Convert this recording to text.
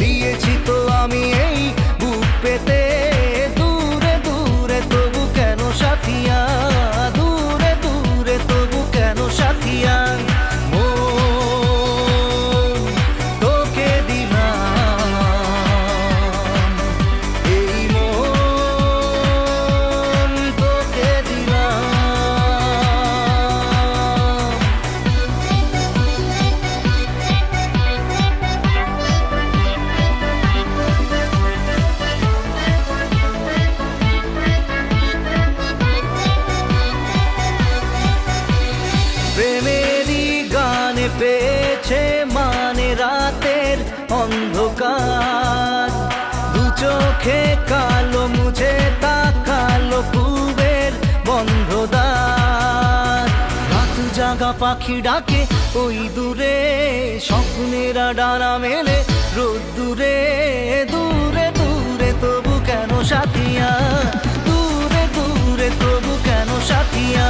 দিয়েছি তো আমি এই অন্ধকার দু চোখে কালো, মুঝে তাকালো কুবের বন্ধদার। রাত জাগা পাখি ডাকে, ওই দূরে স্বপ্নেরা ডানা মেলে। রোদ দূরে দূরে দূরে, তবু কেন সাথিয়া? দূরে দূরে, তবু কেন সাথিয়া?